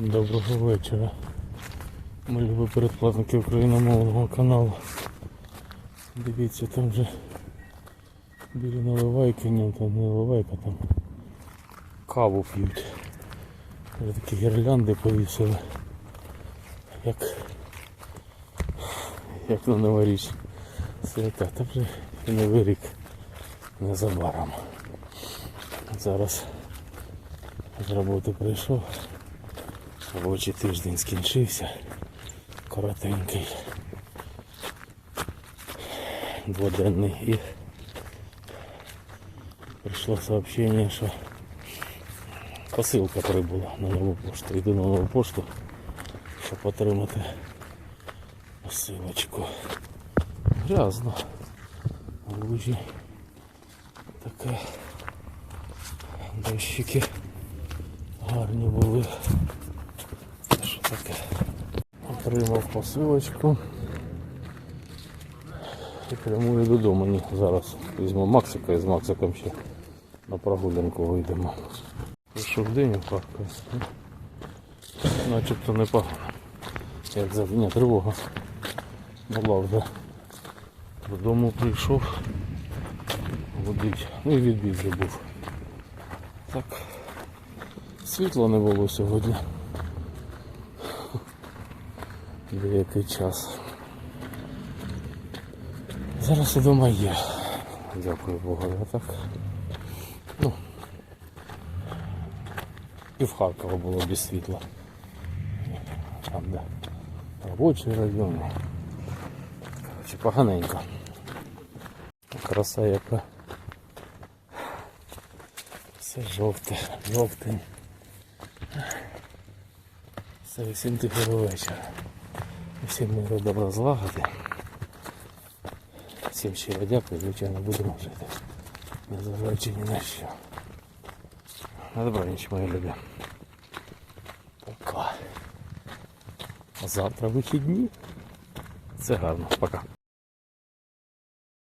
Доброго вечора. Ми любі передплатники україномовного каналу. Дивіться, там вже біля наливайки, ні, там не наливайка, там каву п'ють. Вже такі гірлянди повісили. Як, як на новоріч. Свята, та вже і новий рік незабаром. Зараз з роботи прийшов. Робочий тиждень скінчився. Коротенький. Дводенний і прийшло сообщення, що посилка прибула на нову пошту. Йду на нову пошту, щоб отримати посилочку. Грязно. Лужі таке. Дощики гарні були. Таке? Отримав посилочку. І прямую додому. Ні, зараз візьму Максика і з Максиком ще на прогулянку вийдемо. Прийшов день у ну, Начебто непогано. Як завжди, ні, тривога була вже. Додому прийшов. Водить. Ну і відбій вже був. Так. Світла не було сьогодні. Деякий час. Зараз вдома є. Дякую Богу, а так. Ну. І в Харкові було без світла. Там де робочий район. Короче, поганенько. Краса яка. Все жовте, жовтень. Все тихого вечора. Всім миру добра злагоди. Всім щиро дякую, звичайно, будемо жити. Незважаючи ні на що. На добраніч, мої любі. Пока. Завтра вихідні. Це гарно. Пока.